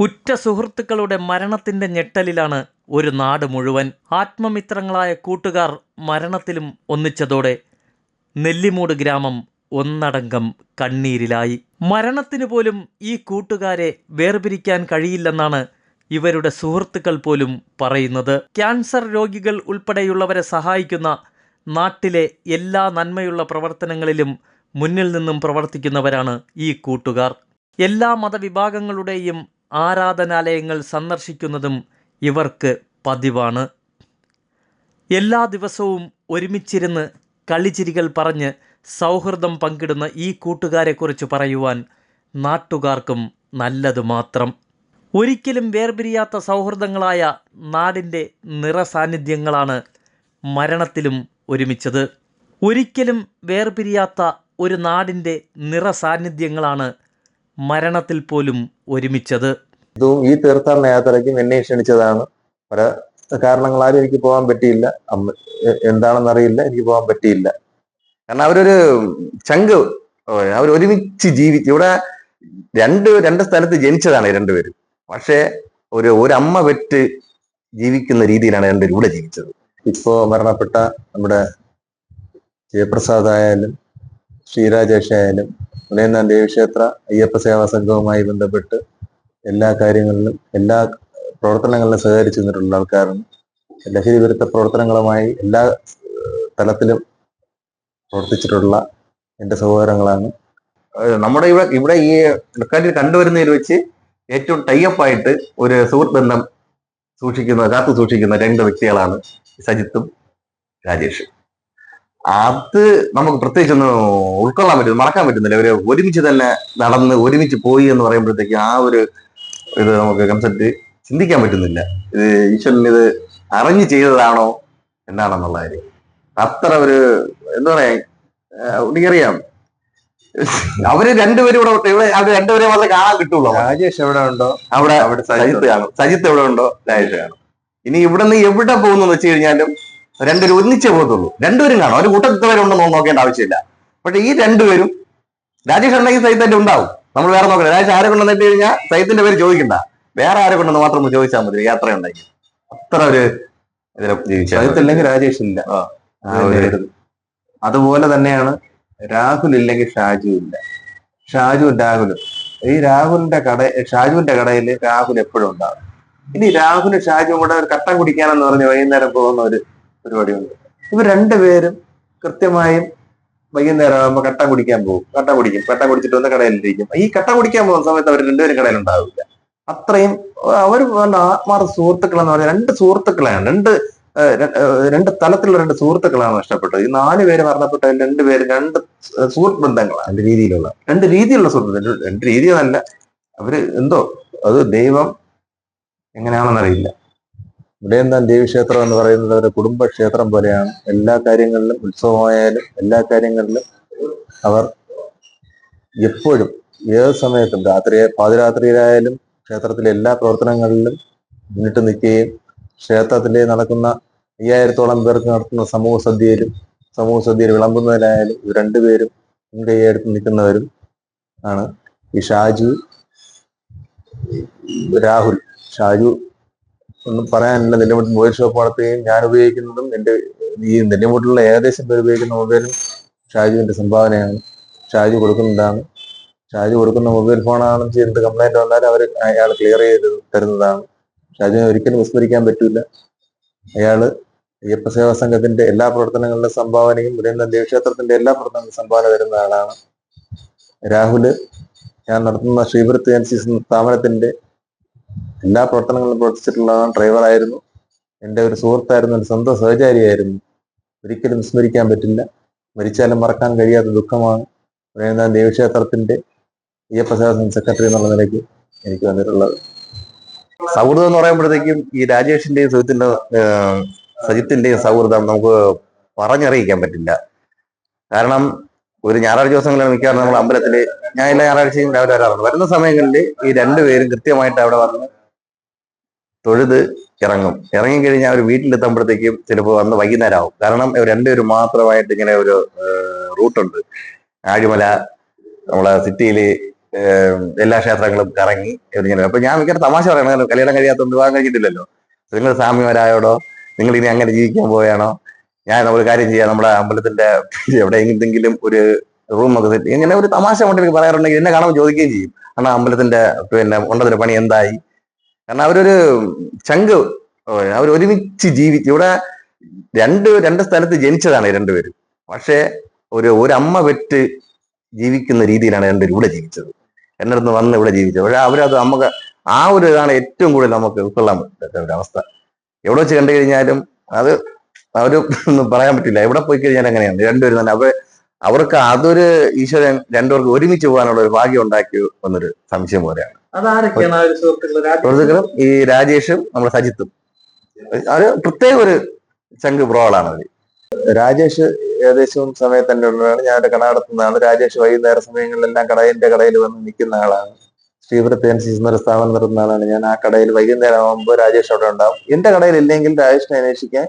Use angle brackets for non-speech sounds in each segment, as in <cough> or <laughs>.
ഉറ്റ സുഹൃത്തുക്കളുടെ മരണത്തിന്റെ ഞെട്ടലിലാണ് ഒരു നാട് മുഴുവൻ. ആത്മമിത്രങ്ങളായ കൂട്ടുകാർ മരണത്തിലും ഒന്നിച്ചതോടെ നെല്ലിമൂട് ഗ്രാമം ഒന്നടങ്കം കണ്ണീരിലായി. മരണത്തിന് പോലും ഈ കൂട്ടുകാരെ വേർപിരിക്കാൻ കഴിയില്ലെന്നാണ് ഇവരുടെ സുഹൃത്തുക്കൾ പോലും പറയുന്നത്. ക്യാൻസർ രോഗികൾ ഉൾപ്പെടെയുള്ളവരെ സഹായിക്കുന്ന നാട്ടിലെ എല്ലാ നന്മയുള്ള പ്രവർത്തനങ്ങളിലും മുന്നിൽ നിന്നും പ്രവർത്തിക്കുന്നവരാണ് ഈ കൂട്ടുകാർ. എല്ലാ മതവിഭാഗങ്ങളുടെയും ആരാധനാലയങ്ങൾ സന്ദർശിക്കുന്നതും ഇവർക്ക് പതിവാണ്. എല്ലാ ദിവസവും ഒരുമിച്ചിരുന്ന് കളിചിരികൾ പറഞ്ഞ് സൗഹൃദം പങ്കിടുന്ന ഈ കൂട്ടുകാരെക്കുറിച്ച് പറയുവാൻ നാട്ടുകാർക്കും നല്ലതു മാത്രം. ഒരിക്കലും വേർപിരിയാത്ത സൗഹൃദങ്ങളായ നാടിന്റെ നിറസാന്നിധ്യങ്ങളാണ് മരണത്തിലും ഒരുമിച്ചത്. ഒരിക്കലും വേർപിരിയാത്ത ഒരു നാടിന്റെ നിറസാന്നിധ്യങ്ങളാണ് മരണത്തിൽ പോലും ഒരുമിച്ചത്. ഇതും ഈ തീർത്ഥാടന യാത്രയ്ക്കും എന്നെ ക്ഷണിച്ചതാണ്. പല കാരണങ്ങളാലും എനിക്ക് പോകാൻ പറ്റിയില്ല. അമ്മ എന്താണെന്ന് അറിയില്ല. എനിക്ക് പോകാൻ പറ്റിയില്ല. കാരണം അവരൊരു ചങ്ക് അവർ ഒരുമിച്ച് ജീവിച്ചു ഇവിടെ രണ്ട് രണ്ട് സ്ഥലത്ത് ജനിച്ചതാണ് രണ്ടുപേരും പക്ഷേ ഒരു അമ്മ പെറ്റ് ജീവിക്കുന്ന രീതിയിലാണ് രണ്ടുപേരും ഇവിടെ ജീവിച്ചത്. ഇപ്പോ മരണപ്പെട്ട നമ്മുടെ ജയപ്രസാദ് ആയാലും ശ്രീരാജേഷ് ആയാലും ഉലയന്നാൻ ദേവീക്ഷേത്ര അയ്യപ്പ സേവാ സംഘവുമായി ബന്ധപ്പെട്ട് എല്ലാ കാര്യങ്ങളിലും എല്ലാ പ്രവർത്തനങ്ങളിലും സഹകരിച്ചു നിന്നിട്ടുള്ള ആൾക്കാരാണ് ലഹരി വിരുദ്ധ പ്രവർത്തനങ്ങളുമായി എല്ലാ തലത്തിലും പ്രവർത്തിച്ചിട്ടുള്ള എന്റെ സഹോദരങ്ങളാണ്. നമ്മുടെ ഇവിടെ ഇവിടെ ഈ ഇടക്കാറ്റിൽ കണ്ടുവരുന്നതിൽ വെച്ച് ഏറ്റവും ടൈപ്പായിട്ട് ഒരു സുഹൃത്ത് ബന്ധം സൂക്ഷിക്കുന്ന കാത്തു സൂക്ഷിക്കുന്ന രണ്ട് വ്യക്തികളാണ് സജിത്തും രാജേഷ്. അത് നമുക്ക് പ്രത്യേകിച്ചൊന്നും ഉൾക്കൊള്ളാൻ പറ്റുന്നു മറക്കാൻ പറ്റുന്നില്ല. അവർ ഒരുമിച്ച് തന്നെ നടന്ന് ഒരുമിച്ച് പോയി എന്ന് പറയുമ്പോഴത്തേക്ക് ആ ഒരു ഇത് നമുക്ക് കൺസെപ്റ്റ് ചിന്തിക്കാൻ പറ്റുന്നില്ല. ഇത് ഈശ്വരൻ ഇത് അറിഞ്ഞ് ചെയ്തതാണോ എന്താണെന്നുള്ള കാര്യം. അത്ര ഒരു എന്താ പറയാ എനിക്കറിയാം. അവർ രണ്ടുപേരും ഇവിടെ ഇവിടെ അവർ രണ്ടുപേരെ മാത്രമേ കാണാൻ കിട്ടുള്ളൂ. രാജേഷ് എവിടെ ഉണ്ടോ? അവിടെ അവിടെ സജിത്ത് കാണും. സജിത്ത് എവിടെ ഉണ്ടോ? രാജേഷ് കാണും. ഇനി ഇവിടെ നിന്ന് എവിടെ പോകുന്നു വെച്ച് കഴിഞ്ഞാലും രണ്ടുപേരും ഒന്നിച്ചേ പോകത്തുള്ളൂ. രണ്ടുപേരും കാണും. അവർ കൂട്ടത്തിൽ വരെ ഉണ്ടെന്ന് നോക്കേണ്ട ആവശ്യമില്ല. പക്ഷെ ഈ രണ്ടുപേരും രാജേഷ് ഉണ്ടെങ്കിൽ സഹിത്തിന്റെ ഉണ്ടാവും. നമ്മൾ വേറെ നോക്കണം രാജേഷ് ആരെ കൊണ്ടുവന്നിട്ട് കഴിഞ്ഞാൽ സൈദിന്റെ പേര് ചോദിക്കണ്ട. വേറെ ആരെ കൊണ്ടുവന്ന് മാത്രം ചോദിച്ചാൽ മതി. യാത്ര ഉണ്ടെങ്കിൽ. അത്ര ഒരു മതി. രാജേഷ് ഇല്ല. അതുപോലെ തന്നെയാണ് രാഹുൽ ഇല്ലെങ്കിൽ ഷാജു ഇല്ല. ഷാജു രാഹുലും ഈ രാഹുലിന്റെ കട ഷാജുവിന്റെ കടയിൽ രാഹുൽ എപ്പോഴും ഉണ്ടാവും. ഇനി രാഹുലും ഷാജുവും കൂടെ ഒരു കട്ടം കുടിക്കാനെന്ന് പറഞ്ഞ് വൈകുന്നേരം പോകുന്ന ഒരു പരിപാടിയുണ്ട് ഇവർ രണ്ടുപേരും കൃത്യമായും വൈകുന്നേരം ആകുമ്പോൾ കട്ടൻ കുടിക്കാൻ പോകും. കട്ടൻ കുടിക്കും. കട്ടൻ കുടിച്ചിട്ട് വന്ന് കടയിലിരിക്കും. ഈ കട്ടൻ കുടിക്കാൻ പോകുന്ന സമയത്ത് അവർ രണ്ടുപേരും കടയിൽ ഉണ്ടാവില്ല. അത്രയും അവർ ആത്മാർത്ഥ സുഹൃത്തുക്കൾ എന്ന് പറഞ്ഞാൽ രണ്ട് സുഹൃത്തുക്കളാണ് രണ്ട് രണ്ട് തലത്തിലുള്ള രണ്ട് സുഹൃത്തുക്കളാണ് നഷ്ടപ്പെട്ടത് ഈ നാല് പേര് മരണപ്പെട്ടതിൽ രണ്ട് പേര് രണ്ട് സുഹൃത്ത് ബന്ധങ്ങളാണ് രണ്ട് രീതിയിലുള്ള. രണ്ട് രീതിയിലുള്ള സുഹൃത്ത് രണ്ട് രീതിയെന്നല്ല അവർ എന്തോ അത് ദൈവം എങ്ങനെയാണെന്നറിയില്ല. ഉദയന്താൻ ദേവീക്ഷേത്രം എന്ന് പറയുന്നത് ഒരു കുടുംബക്ഷേത്രം പോലെയാണ്. എല്ലാ കാര്യങ്ങളിലും ഉത്സവമായാലും എല്ലാ കാര്യങ്ങളിലും അവർ എപ്പോഴും ഏത് സമയത്തും രാത്രി പാതിരാത്രിയിലായാലും ക്ഷേത്രത്തിലെ എല്ലാ പ്രവർത്തനങ്ങളിലും മുന്നിട്ട് നിൽക്കുകയും ക്ഷേത്രത്തിലെ നടക്കുന്ന അയ്യായിരത്തോളം പേർക്ക് നടത്തുന്ന സമൂഹ സദ്യയിലും സമൂഹ സദ്യയിൽ വിളമ്പുന്നതിലായാലും ഇവർ രണ്ടുപേരും മുൻകൈയെടുത്ത് നിൽക്കുന്നവരും ആണ് ഈ ഷാജു രാഹുൽ. ഷാജു ഒന്നും പറയാനില്ല. നെല്ലിമുട്ടിൽ മൊബൈൽ ഷോപ്പ് നടത്തുകയും ഞാൻ ഉപയോഗിക്കുന്നതും എന്റെ ഈ നെല്ലിമുട്ടിലുള്ള ഏകദേശം പേര് ഉപയോഗിക്കുന്ന മൊബൈലും ഷാജുവിന്റെ സംഭാവനയാണ്. ഷാജു കൊടുക്കുന്നതാണ്. ഷാജു കൊടുക്കുന്ന മൊബൈൽ ഫോണാണെന്ന് ചെയ്തിട്ട് കംപ്ലൈന്റ് വന്നാലും അവർ അയാൾ ക്ലിയർ ചെയ്ത് തരുന്നതാണ്. ഷാജുവിനെ ഒരിക്കലും വിസ്മരിക്കാൻ പറ്റില്ല അയാൾ അയ്യപ്പ സേവാ സംഘത്തിന്റെ എല്ലാ പ്രവർത്തനങ്ങളുടെ സംഭാവനയും മുരേന്ദ്രൻ ദേവക്ഷേത്രത്തിന്റെ എല്ലാ പ്രവർത്തനങ്ങളും സംഭാവന തരുന്ന ആളാണ്. രാഹുൽ ഞാൻ നടത്തുന്ന ശ്രീപുരത്ത് എൻ സി സ്ഥാപനത്തിന്റെ എല്ലാ പ്രവർത്തനങ്ങളിലും പ്രവർത്തിച്ചിട്ടുള്ളതാണ് ഡ്രൈവറായിരുന്നു എന്റെ ഒരു സുഹൃത്തായിരുന്നു എന്റെ സ്വന്തം സഹചാരിയായിരുന്നു. ഒരിക്കലും വിസ്മരിക്കാൻ പറ്റില്ല. മരിച്ചാലും മറക്കാൻ കഴിയാത്ത ദുഃഖമാണ് ഉദയനാഥൻ ദേവീക്ഷേത്രത്തിന്റെ ഇയപ്രസാദൻ സെക്രട്ടറി എന്നുള്ള നിലയ്ക്ക് എനിക്ക് വന്നിട്ടുള്ളത്. സൗഹൃദം എന്ന് പറയുമ്പോഴത്തേക്കും ഈ രാജേഷിന്റെയും സുഹൃത്തിന്റെ സജിത്തിന്റെയും സൗഹൃദം നമുക്ക് പറഞ്ഞറിയിക്കാൻ പറ്റില്ല. കാരണം ഒരു ഞായറാഴ്ച ദിവസങ്ങളിലാണ് മിക്കവാറും നമ്മൾ അമ്പലത്തിൽ ഞാൻ എല്ലാ ഞായറാഴ്ചയും രാവിലെ വരാറുണ്ട്. വരുന്ന സമയങ്ങളിൽ ഈ രണ്ടുപേരും കൃത്യമായിട്ട് അവിടെ വന്ന് തൊഴുത് ഇറങ്ങും. ഇറങ്ങിക്കഴിഞ്ഞാൽ അവർ വീട്ടിലെത്തുമ്പോഴത്തേക്കും ചിലപ്പോൾ വന്ന് വൈകുന്നേരം ആവും കാരണം ഇവർ രണ്ടുപേരും മാത്രമായിട്ട് ഇങ്ങനെ ഒരു റൂട്ടുണ്ട് ആഴിമല നമ്മളെ സിറ്റിയിൽ എല്ലാ ക്ഷേത്രങ്ങളും കറങ്ങി ഇങ്ങനെ അപ്പൊ ഞാൻ മിക്കവാറും തമാശ പറയണത് കല്യാണം കഴിയാത്തതുകൊണ്ട് വിവാഹം കഴിഞ്ഞിട്ടില്ലല്ലോ. നിങ്ങൾ സ്വാമിമാരായോടോ നിങ്ങൾ ഇനി അങ്ങനെ ജീവിക്കാൻ പോയാണോ ഞാൻ നമ്മൾ കാര്യം ചെയ്യാം. നമ്മുടെ അമ്പലത്തിന്റെ <laughs> എവിടെ എന്തെങ്കിലും ഒരു റൂമൊക്കെ സെറ്റ് ഇങ്ങനെ ഒരു തമാശ കൊണ്ട് എനിക്ക് പറയാറുണ്ടെങ്കിൽ എന്നെ കാണുമ്പോൾ ചോദിക്കുകയും ചെയ്യും. കാരണം അമ്പലത്തിന്റെ പിന്നെ ഉണ്ടതിന്റെ പണി എന്തായി? കാരണം അവരൊരു ചങ്ക് അവർ ഒരുമിച്ച് ജീവിച്ചു ഇവിടെ രണ്ട് രണ്ട് സ്ഥലത്ത് ജനിച്ചതാണ് രണ്ടുപേരും പക്ഷേ ഒരു ഒരു അമ്മ പെറ്റ് ജീവിക്കുന്ന രീതിയിലാണ് രണ്ടുപേരും ഇവിടെ ജീവിച്ചത്. എന്റെ അടുത്ത് വന്ന് ഇവിടെ ജീവിച്ചത്. പക്ഷെ അവരത് നമുക്ക് ആ ഒരു ഇതാണ് ഏറ്റവും കൂടുതൽ നമുക്ക് ഉൾക്കൊള്ളാൻ പറ്റാത്ത ഒരു അവസ്ഥ. എവിടെ വെച്ച് കണ്ടു കഴിഞ്ഞാലും അത് അവർ ഒന്നും പറയാൻ പറ്റില്ല. എവിടെ പോയി കഴിഞ്ഞാൽ അങ്ങനെയാണ്. രണ്ടുപേരും തന്നെ അവർ അവർക്ക് അതൊരു ഈശ്വരൻ രണ്ടുപേർക്ക് ഒരുമിച്ച് പോകാനുള്ള ഒരു ഭാഗ്യം ഉണ്ടാക്കി എന്നൊരു സംശയം പോലെയാണ്. ഒരു സുഹൃത്തുക്കളും? ഈ രാജേഷും നമ്മുടെ സജിത്തും. അവർ പ്രത്യേക ഒരു ചങ്ക് ബ്രോളാണ് അവർ. രാജേഷ് ഏകദേശം സമയത്ത് എന്റെ ഉള്ളതാണ് ഞാൻ എന്റെ കട നടത്തുന്നതാണ് രാജേഷ് വൈകുന്നേര സമയങ്ങളിലെല്ലാം കടയിന്റെ കടയിൽ വന്ന് നിൽക്കുന്ന ആളാണ്. ശ്രീപുരത്ത് എൻ സി എന്നൊരു സ്ഥാപനം നടത്തുന്ന ആളാണ്. ഞാൻ ആ കടയിൽ വൈകുന്നേരം ആകുമ്പോൾ രാജേഷ് അവിടെ ഉണ്ടാവും. എന്റെ കടയിൽ ഇല്ലെങ്കിൽ രാജേഷിനെ അന്വേഷിക്കാൻ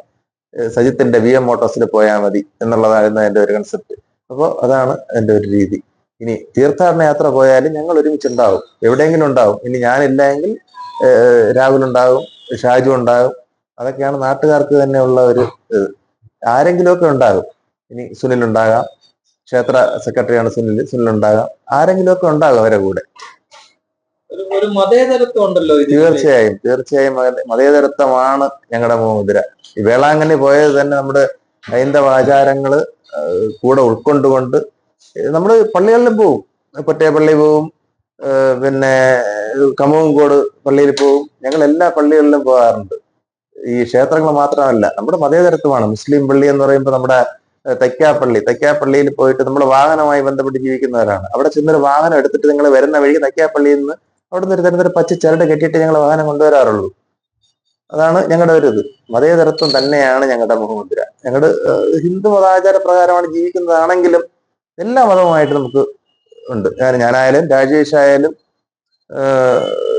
സജിത്തിന്റെ വി എം മോട്ടോഴ്സിൽ പോയാൽ മതി എന്നുള്ളതായിരുന്നു എന്റെ ഒരു കൺസെപ്റ്റ് അപ്പോൾ അതാണ് എന്റെ ഒരു രീതി. ഇനി തീർത്ഥാടന യാത്ര പോയാലും ഞങ്ങൾ ഒരുമിച്ച് ഉണ്ടാവും എവിടെയെങ്കിലും ഉണ്ടാവും ഇനി ഞാനില്ല എങ്കിൽ ഏഹ് രാഹുൽ ഉണ്ടാകും ഷാജു ഉണ്ടാകും അതൊക്കെയാണ് നാട്ടുകാർക്ക് തന്നെ ഉള്ള ഒരു ഇത്. ആരെങ്കിലുമൊക്കെ ഉണ്ടാകും. ഇനി സുനിൽ ഉണ്ടാകാം. ക്ഷേത്ര സെക്രട്ടറിയാണ് സുനിൽ. സുനിൽ ഉണ്ടാകാം. ആരെങ്കിലുമൊക്കെ ഉണ്ടാകും അവരെ കൂടെ. തീർച്ചയായും തീർച്ചയായും മതേതരത്വമാണ് ഞങ്ങളുടെ മുദ്ര ഈ വേളാങ്കണ്ണി പോയത് തന്നെ നമ്മുടെ ഹൈന്ദവ ആചാരങ്ങൾ കൂടെ ഉൾക്കൊണ്ടുകൊണ്ട് നമ്മൾ പള്ളികളിലും പോവും. പൊറ്റേപ്പള്ളി പോവും പിന്നെ കമുകോട് പള്ളിയിൽ പോവും. ഞങ്ങൾ എല്ലാ പള്ളികളിലും പോകാറുണ്ട്. ഈ ക്ഷേത്രങ്ങൾ മാത്രമല്ല നമ്മുടെ മതേതരത്വമാണ്. മുസ്ലിം പള്ളി എന്ന് പറയുമ്പോൾ നമ്മുടെ തൈക്കാപ്പള്ളി തൈക്കാപ്പള്ളിയിൽ പോയിട്ട് നമ്മൾ വാഹനമായി ബന്ധപ്പെട്ട് ജീവിക്കുന്നവരാണ്. അവിടെ ചെന്നൊരു വാഹനം എടുത്തിട്ട് നിങ്ങൾ വരുന്ന വഴി തൈക്കാപ്പള്ളിയിൽ നിന്ന് അവിടെ നിന്ന് ഒരു തരത്തിൽ പച്ച ചരട് കെട്ടിയിട്ട് ഞങ്ങൾ വാഹനം കൊണ്ടുവരാറുള്ളൂ. അതാണ് ഞങ്ങളുടെ ഒരു ഇത്. മതേതരത്വം തന്നെയാണ് ഞങ്ങളുടെ മുഖമുദ്ര. ഞങ്ങളുടെ ഹിന്ദു മതാചാര പ്രകാരമാണ് ജീവിക്കുന്നതാണെങ്കിലും എല്ലാ മതവുമായിട്ട് നമുക്ക് ഉണ്ട്. ഞാനായാലും രാജേഷ് ആയാലും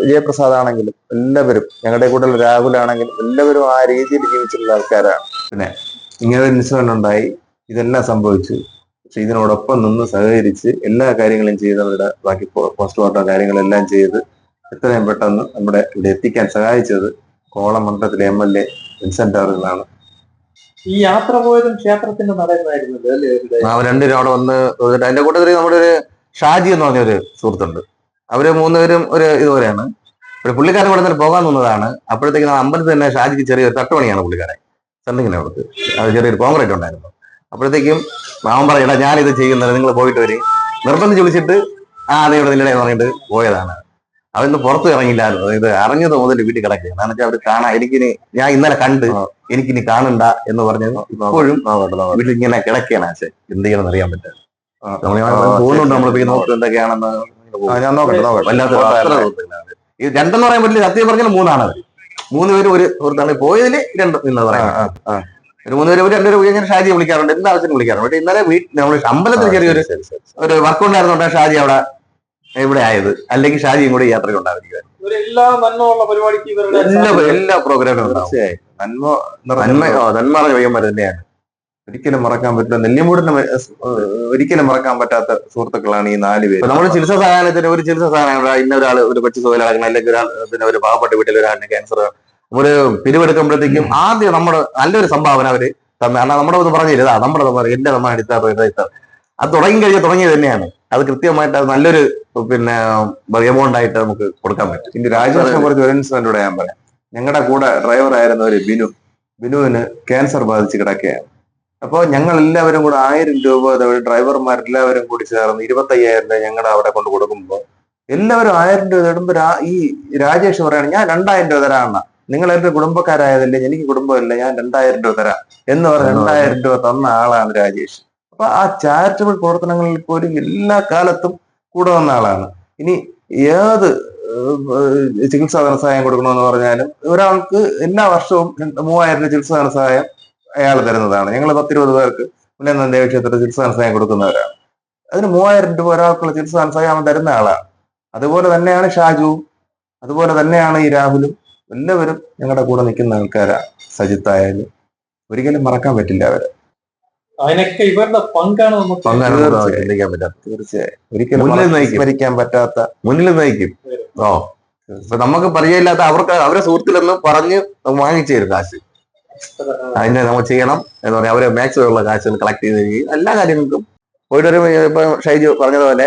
ജയപ്രസാദ് ആണെങ്കിലും എല്ലാവരും ഞങ്ങളുടെ കൂടെ രാഹുൽ ആണെങ്കിലും എല്ലാവരും ആ രീതിയിൽ ജീവിച്ചിട്ടുള്ള ആൾക്കാരാണ്. പിന്നെ ഇങ്ങനെ ഒരു ഇൻസിഡന്റ് ഉണ്ടായി. ഇതെല്ലാം സംഭവിച്ചു. പക്ഷെ ഇതിനോടൊപ്പം നിന്ന് സഹകരിച്ച് എല്ലാ കാര്യങ്ങളും ചെയ്തവരുടെ ബാക്കി പോസ്റ്റ്മോർട്ടം കാര്യങ്ങളെല്ലാം ചെയ്ത് എത്രയും പെട്ടെന്ന് നമ്മുടെ ഇവിടെ എത്തിക്കാൻ സഹായിച്ചത് കോളം മണ്ഡലത്തിലെ എം എൽ എ വിൻസെന്റ് അവറുകളാണ് ഈ യാത്ര പോയതും ക്ഷേത്രത്തിന്റെ നടന്നായിരുന്നല്ലോ അല്ലേ രണ്ടുപേരും അവിടെ വന്ന് അതിന്റെ കൂട്ടത്തിൽ നമ്മുടെ ഒരു ഷാജി എന്ന് പറഞ്ഞ ഒരു സുഹൃത്തുണ്ട്. അവർ മൂന്നുപേരും ഒരു ഇതുപോലെയാണ്. ഒരു പുള്ളിക്കാരൻ ഇവിടെ നിന്ന് പോകാൻ നിന്നതാണ്. അപ്പോഴത്തേക്ക് അമ്പലത്തിൽ തന്നെ ഷാജിക്ക് ചെറിയൊരു തട്ടുപണിയാണ് പുള്ളിക്കാരൻ. സെന്റിങ്ങിനെ അവിടുത്തെ അത് ചെറിയൊരു കോൺക്രീറ്റ് ഉണ്ടായിരുന്നു. അപ്പോഴത്തേക്കും മാമൻ പറയടാ ഞാനിത് ചെയ്യുന്നത് നിങ്ങൾ പോയിട്ട് വരും. നിർബന്ധിച്ച് വിളിച്ചിട്ട് ആ അതെ ഇവിടെ നിങ്ങളുടെ പറഞ്ഞിട്ട് പോയതാണ്. അവന്ന് പുറത്ത് ഇറങ്ങില്ലായിരുന്നു. ഇത് അറിഞ്ഞത് മുതൽ വീട്ടിൽ കിടക്കുക കാരണം വെച്ചാൽ അവർ കാണാൻ എനിക്കിനി ഞാൻ ഇന്നലെ കണ്ട് എനിക്കിനി കാണണ്ട എന്ന് പറഞ്ഞത് ഇപ്പോഴും വീട്ടിൽ ഇങ്ങനെ കിടക്കുകയാണ് ആശ. എന്ത് ചെയ്യണമെന്ന് അറിയാൻ പറ്റില്ല. നമ്മൾ പോയി നോക്കും എന്തൊക്കെയാണെന്ന് ഞാൻ നോക്കട്ടെ നോക്കട്ടെ. ഈ രണ്ടെന്ന് പറയാൻ പറ്റില്ല. സത്യം പറഞ്ഞാൽ മൂന്നാണ് അവർ മൂന്ന് പേര് ഒരു ഒരുത്താണ് പോയതിൽ രണ്ട് എന്ന് പറയാം. ഒരു മൂന്ന് പേര് രണ്ടുപേരും ഇങ്ങനെ ഷാജിയെ വിളിക്കാറുണ്ട്. എന്താവശ്യം വിളിക്കാറുണ്ട്. പക്ഷേ ഇന്നലെ വീട്ടിൽ നമ്മൾ അമ്പലത്തിൽ ചെറിയൊരു. ഒരു വർക്ക് ഉണ്ടായിരുന്നുണ്ട് ഷാജി അവിടെ ഇവിടെ ആയത് അല്ലെങ്കിൽ ഷാജിയും കൂടെ യാത്ര ഉണ്ടാവില്ല നന്മയുള്ള പരിപാടിക്ക് എല്ലാ എല്ലാ പ്രോഗ്രാമും തീർച്ചയായും. നന്മ നന്മ നന്മ തന്നെയാണ് ഒരിക്കലും മറക്കാൻ പറ്റില്ല നെല്ലിമൂടിന് ഒരിക്കലും മറക്കാൻ പറ്റാത്ത സുഹൃത്തുക്കളാണ് ഈ നാല് പേര്. നമ്മൾ ചികിത്സാ സഹായത്തിന് ഒരു ചികിത്സാ സഹായം ഇന്ന ഒരാൾ ഒരു കൊച്ചു സുഖലാകണം അല്ലെങ്കിൽ ഒരാൾ പിന്നെ ഒരു പാവപ്പെട്ട വീട്ടിൽ ഒരാളിന് ക്യാൻസർ ഒരു പിരിവെടുക്കുമ്പോഴത്തേക്കും ആദ്യം നമ്മുടെ നല്ലൊരു സംഭാവന അവർ തന്നെ നമ്മുടെ ഒന്ന് പറഞ്ഞില്ല. നമ്മുടെ നമ്മൾ എന്റെ നമ്മൾ എടുത്താറ് ഇതാ. അത് തുടങ്ങി കഴിഞ്ഞാൽ തുടങ്ങിയത് തന്നെയാണ്. അത് കൃത്യമായിട്ട് അത് നല്ലൊരു പിന്നെ എമൗണ്ട് ആയിട്ട് നമുക്ക് കൊടുക്കാൻ പറ്റും. ഇനി രാജവർഷം കുറച്ച് ഒരു ഇൻസിഡന്റ് ഞാൻ പറയാം. ഞങ്ങളുടെ കൂടെ ഡ്രൈവർ ആയിരുന്ന ഒരു ബിനു. ബിനുവിന് ക്യാൻസർ ബാധിച്ച് കിടക്കുകയാണ്. അപ്പോൾ ഞങ്ങൾ എല്ലാവരും കൂടെ ആയിരം രൂപ ഡ്രൈവർമാർ എല്ലാവരും കൂടി ചേർന്ന് ഇരുപത്തയ്യായിരം രൂപ ഞങ്ങളുടെ അവിടെ കൊണ്ട് കൊടുക്കുമ്പോൾ എല്ലാവരും ആയിരം രൂപ തേടുമ്പോൾ രാ- ഈ രാജേഷ് പറയുകയാണ് ഞാൻ രണ്ടായിരം രൂപ തരാമെന്ന നിങ്ങൾ എന്റെ കുടുംബക്കാരായതല്ലേ? എനിക്ക് കുടുംബമില്ല. ഞാൻ രണ്ടായിരം രൂപ തരാം. എന്ന് പറഞ്ഞ രണ്ടായിരം രൂപ തന്ന ആളാണ് രാജേഷ്. അപ്പൊ ആ ചാരിറ്റബിൾ പ്രവർത്തനങ്ങളിൽ പോലും എല്ലാ കാലത്തും കൂടെ വന്ന ആളാണ്. ഇനി ഏത് ചികിത്സാ ധനസഹായം കൊടുക്കണമെന്ന് പറഞ്ഞാലും ഒരാൾക്ക് എല്ലാ വർഷവും മൂവായിരം രൂപ ചികിത്സാ ധനസഹായം അയാൾ തരുന്നതാണ്. ഞങ്ങൾ പത്തിരുപത് പേർക്ക് പുണ്യനന്ദ ക്ഷേത്രത്തിൽ ചികിത്സാ ധനസഹായം കൊടുക്കുന്നവരാണ്. അതിന് മൂവായിരം രൂപ ഒരാൾക്കുള്ള ചികിത്സാ ധനസഹായം അവൻ തരുന്ന ആളാണ് അതുപോലെ തന്നെയാണ് ഷാജുവും അതുപോലെ തന്നെയാണ് ഈ രാഹുലും എല്ലാവരും ഞങ്ങളുടെ കൂടെ നിൽക്കുന്ന ആൾക്കാരാണ് സജിത്തായാലും. ഒരിക്കലും മറക്കാൻ പറ്റില്ല അവരെ. അതിനൊക്കെ ഇവരുടെ പങ്കാണ് നമുക്ക് പങ്കാണ് നമുക്ക്. ചിന്തിക്കാൻ പറ്റാത്ത തീർച്ചയായും. ഒരിക്കലും മുന്നിൽ നയിക്കും. സ്മരിക്കാൻ പറ്റാത്ത മുന്നിൽ നയിക്കും. ഓ. ഇപ്പൊ നമുക്ക് പരിചയമില്ലാത്ത അവർക്ക് അവരെ സുഹൃത്തിലൊന്നും പറഞ്ഞ് വാങ്ങിച്ചു തരും കാശ്. അതിനെ നമ്മൾ ചെയ്യണം എന്ന് പറയാം. അവരെ മാക്സിമം ഉള്ള കാശുകൾ കളക്ട് ചെയ്ത് തരികയും എല്ലാ കാര്യങ്ങൾക്കും. പോയിട്ട് ഒരു ഇപ്പൊ ഷൈജു പറഞ്ഞതുപോലെ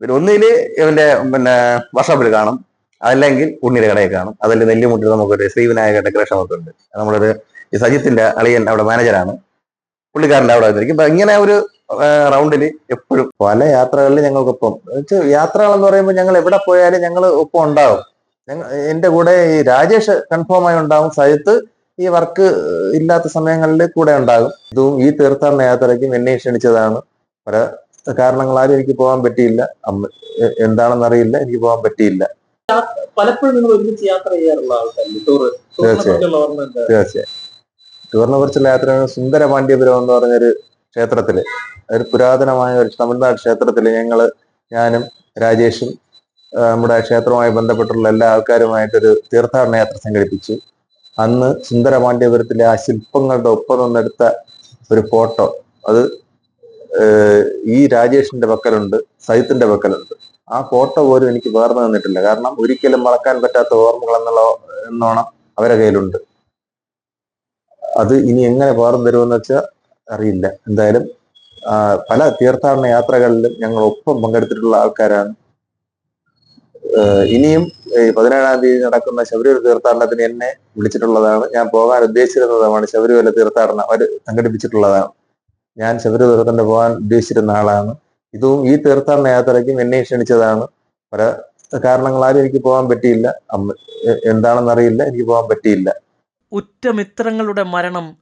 പിന്നെ ഒന്നിൽ ഇവന്റെ പിന്നെ വർഷോപ്പിൽ കാണും. അതല്ലെങ്കിൽ ഉണ്ണിയുടെ കടയിൽ കാണും. അതല്ലെങ്കിൽ നെല്ലിമുട്ടിൽ നമുക്കൊരു ശ്രീവിനായക ഡെക്കറേഷൻ ഒക്കെ ഉണ്ട്. നമ്മളൊരു ഈ സജിത്തിന്റെ അളിയൻ അവിടെ മാനേജറാണ് പുള്ളിക്കാരന്റെ അവിടെ വന്നിരിക്കും. അപ്പൊ ഇങ്ങനെ ഒരു റൗണ്ടിൽ എപ്പോഴും പല യാത്രകളിൽ ഞങ്ങൾക്കൊപ്പം. യാത്രകളെന്ന് യാത്രകൾ എന്ന് പറയുമ്പോൾ ഞങ്ങൾ എവിടെ പോയാലും ഞങ്ങൾ ഒപ്പം ഉണ്ടാവും. എന്റെ കൂടെ ഈ രാജേഷ് കൺഫേം ആയി ഉണ്ടാവും. സജിത്ത് ഈ വർക്ക് ഇല്ലാത്ത സമയങ്ങളിൽ കൂടെ ഉണ്ടാകും. ഇതും ഈ തീർത്ഥാടന യാത്രയ്ക്കും എന്നെ ക്ഷണിച്ചതാണ്. പല കാരണങ്ങളാലും എനിക്ക് പോകാൻ പറ്റിയില്ല. എന്താണെന്ന് അറിയില്ല. എനിക്ക് പോകാൻ പറ്റിയില്ല. പലപ്പോഴും നിങ്ങൾ ഒരുമിച്ച് യാത്ര ചെയ്യാറുള്ള ആൾക്കാരില്ലേ? ടൂറ് തീർച്ചയായും. തീർച്ചയായും. ടൂറിനെ യാത്ര സുന്ദര പാണ്ഡ്യപുരം എന്ന് പറഞ്ഞൊരു ക്ഷേത്രത്തിൽ. ഒരു പുരാതനമായ ഒരു തമിഴ്നാട് ക്ഷേത്രത്തിൽ ഞങ്ങൾ ഞാനും രാജേഷും നമ്മുടെ ക്ഷേത്രവുമായി ബന്ധപ്പെട്ടുള്ള എല്ലാ ആൾക്കാരുമായിട്ടൊരു തീർത്ഥാടന യാത്ര സംഘടിപ്പിച്ചു. അന്ന് സുന്ദരപാണ്ഡ്യപുരത്തിലെ ആ ശില്പങ്ങളുടെ ഒപ്പം നിന്നെടുത്ത ഒരു ഫോട്ടോ. അത് ഈ രാജേഷിന്റെ പക്കലുണ്ട് സഹിത്തിന്റെ പക്കലുണ്ട്. ആ ഫോട്ടോ പോലും എനിക്ക് വേർന്നു തന്നിട്ടില്ല കാരണം ഒരിക്കലും മറക്കാൻ പറ്റാത്ത ഓർമ്മകൾ എന്നുള്ള എന്നോണം അവരെ കയ്യിലുണ്ട്. അത് ഇനി എങ്ങനെ പകർന്നു തരുമെന്ന് വെച്ചാൽ അറിയില്ല. എന്തായാലും പല തീർത്ഥാടന യാത്രകളിലും ഞങ്ങൾ ഒപ്പം പങ്കെടുത്തിട്ടുള്ള ആൾക്കാരാണ്. ഇനിയും പതിനേഴാം തീയതി നടക്കുന്ന ശബരിമല തീർത്ഥാടനത്തിന് എന്നെ വിളിച്ചിട്ടുള്ളതാണ്. ഞാൻ പോകാൻ ഉദ്ദേശിച്ചിരുന്നതാണ് ശബരിമല തീർത്ഥാടനം അവർ സംഘടിപ്പിച്ചിട്ടുള്ളതാണ്. ഞാൻ ശബരിമല തീർത്ഥാടനം പോകാൻ ഉദ്ദേശിച്ചിരുന്ന ആളാണ്. ഇതും ഈ തീർത്ഥാടന യാത്രയ്ക്കും എന്നെ ക്ഷണിച്ചതാണ്. പല കാരണങ്ങളാലും എനിക്ക് പോകാൻ പറ്റിയില്ല. എന്താണെന്നറിയില്ല. എനിക്ക് പോകാൻ പറ്റിയില്ല. ഉറ്റമിത്രങ്ങളുടെ മരണം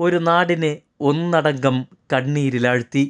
ഒരു നാടിനെ ഒന്നടങ്കം കണ്ണീരിലാഴ്ത്തി.